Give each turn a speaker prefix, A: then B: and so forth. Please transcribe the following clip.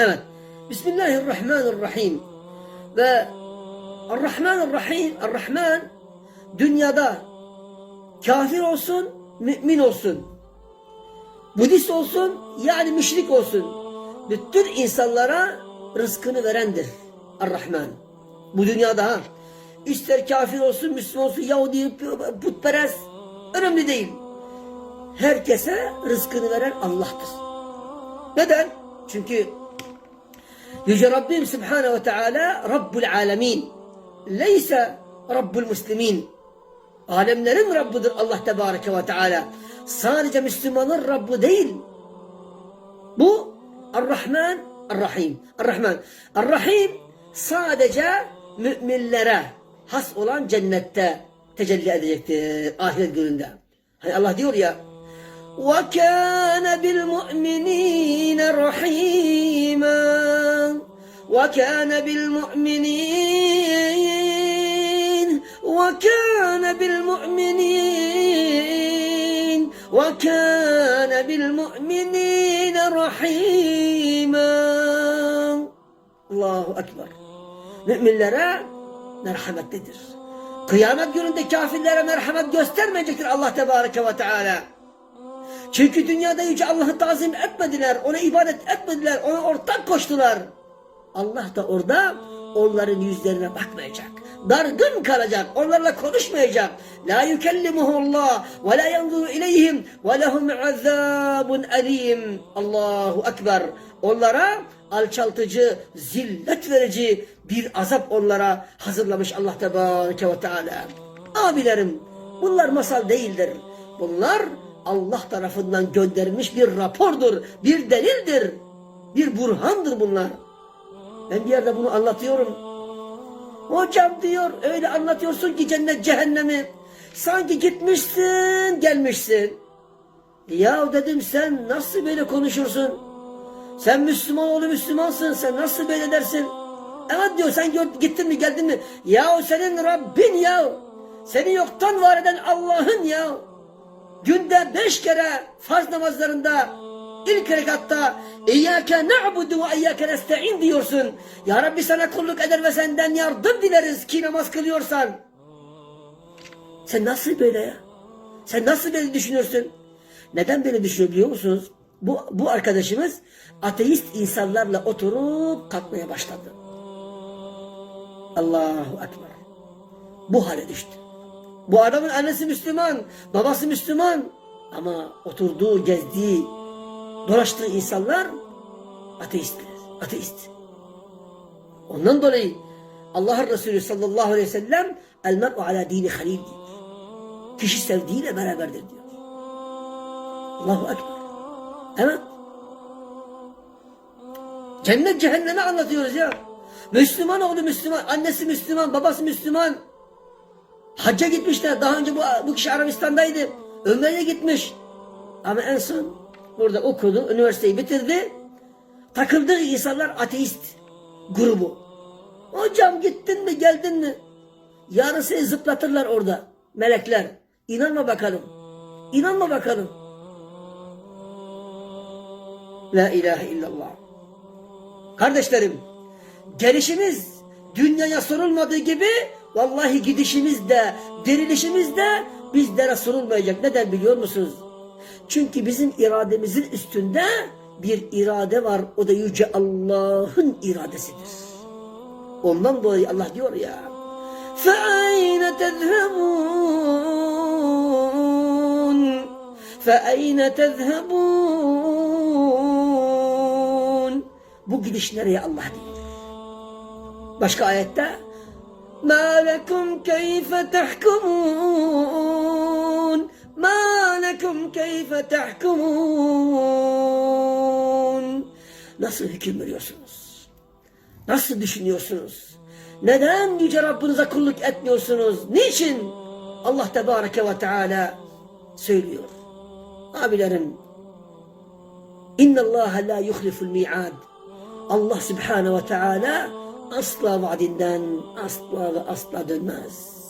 A: Evet. Bismillahirrahmanirrahim. Ve Ar-Rahmanir-Rahim, Ar-Rahman dünyada kafir olsun, mümin olsun. Budist olsun, yani müşrik olsun. Bütün insanlara rızkını verendir. Ar-Rahman. Bu dünyada ha. İster kafir olsun, Müslüman olsun, Yahudi, putperest. Önemli değil. Herkese rızkını veren Allah'tır. Neden? Çünkü Yüce Rabbim Subhanahu ve Teala Rabbul Alemin. Leyse Rabbul Müslimin. Alemlerin Rabbidir Allah Tebareke ve Teala. Sadece Müslümanın Rabbi değil. Bu Ar-Rahman, Ar-Rahim. Ar-Rahman. Ar-Rahim sadece müminlere has olan cennette tecelli edecektir ahiret gününde. Hani Allah diyor ya وَكَانَ بِالْمُؤْمِنِينَ رَحِيمًا وَكَانَ بِالْمُؤْمِنِينَ وَكَانَ بِالْمُؤْمِنِينَ وَكَانَ بِالْمُؤْمِنِينَ رَحِيمًا Allahu Ekber. Müminlere merhametlidir. Kıyamet gününde kafirlere merhamet göstermeyecektir Allah Tebareke ve Teala. Çünkü dünyada Yüce Allah'ı tazim etmediler, ona ibadet etmediler, ona ortak koştular. Allah da orada onların yüzlerine bakmayacak. Dargın kalacak, onlarla konuşmayacak. La yukellimuhullah ve la yanzuru ileyhim ve lehum azabun alim. Allahu Ekber. Onlara alçaltıcı, zillet verici bir azap onlara hazırlamış Allah Tebareke ve Teala. Abilerim, bunlar masal değildir. Bunlar Allah tarafından gönderilmiş bir rapordur, bir delildir, bir burhandır bunlar. Ben bir yerde bunu anlatıyorum. Hocam diyor öyle anlatıyorsun ki cennet cehennemi. Sanki gitmişsin gelmişsin. Ya dedim sen nasıl böyle konuşursun? Sen Müslüman oğlu Müslümansın sen nasıl böyle dersin? Evet diyor sen gittin mi geldin mi? Ya senin Rabbin ya. Seni yoktan var eden Allah'ın ya. Günde beş kere farz namazlarında ilk rekatta İyyâke na'budu ve iyyâke nesta'in diyorsun. Ya Rabbi sana kulluk eder ve senden yardım dileriz ki namaz kılıyorsan. Sen nasıl böyle ya? Sen nasıl böyle düşünüyorsun? Neden böyle düşünüyor biliyor musunuz? Bu, bu arkadaşımız ateist insanlarla oturup kalkmaya başladı. Allahu Ekber. Bu hale düştü. Bu adamın annesi Müslüman, babası Müslüman. Ama oturduğu, gezdiği, dolaştığı insanlar ateistler. Ateist. Ondan dolayı Allah Resulü sallallahu aleyhi ve sellem el mer'u ala dini halil diyor. Kişi sevdiğiyle beraberdir diyor. Allahu Ekber. Evet. Cennet cehennemi anlatıyoruz ya. Müslüman oğlu Müslüman, annesi Müslüman, babası Müslüman. Hacca gitmişler. Daha önce bu, bu kişi Arabistan'daydı. Ömer'e gitmiş. Ama en son burada okudu, üniversiteyi bitirdi. Takıldığı insanlar ateist grubu. Hocam gittin mi, geldin mi? Yarın seni zıplatırlar orada. Melekler. İnanma bakalım. İnanma bakalım. La ilahe illallah. Kardeşlerim, gelişimiz dünyaya sorulmadığı gibi vallahi gidişimiz de, dirilişimiz de bizlere sorulmayacak. Neden biliyor musunuz? Çünkü bizim irademizin üstünde bir irade var. O da Yüce Allah'ın iradesidir. Ondan dolayı Allah diyor ya فَاَيْنَ تَذْهَبُونَ فَاَيْنَ تَذْهَبُونَ Bu gidiş nereye Allah diyor. Başka ayette مَا لَكُمْ كَيْفَ تَحْكُمُونَ مَا لَكُمْ كَيْفَ تَحْكُمُونَ Nasıl hüküm veriyorsunuz? Nasıl düşünüyorsunuz? Neden Yüce Rabbinize kulluk etmiyorsunuz? Niçin? Allah Tebareke ve Teala söylüyor. Abilerim, İnna Allah la yuhliful mi'ad. Allah Subhanahu ve Teala asla vaadinden asla ve asla dönmez.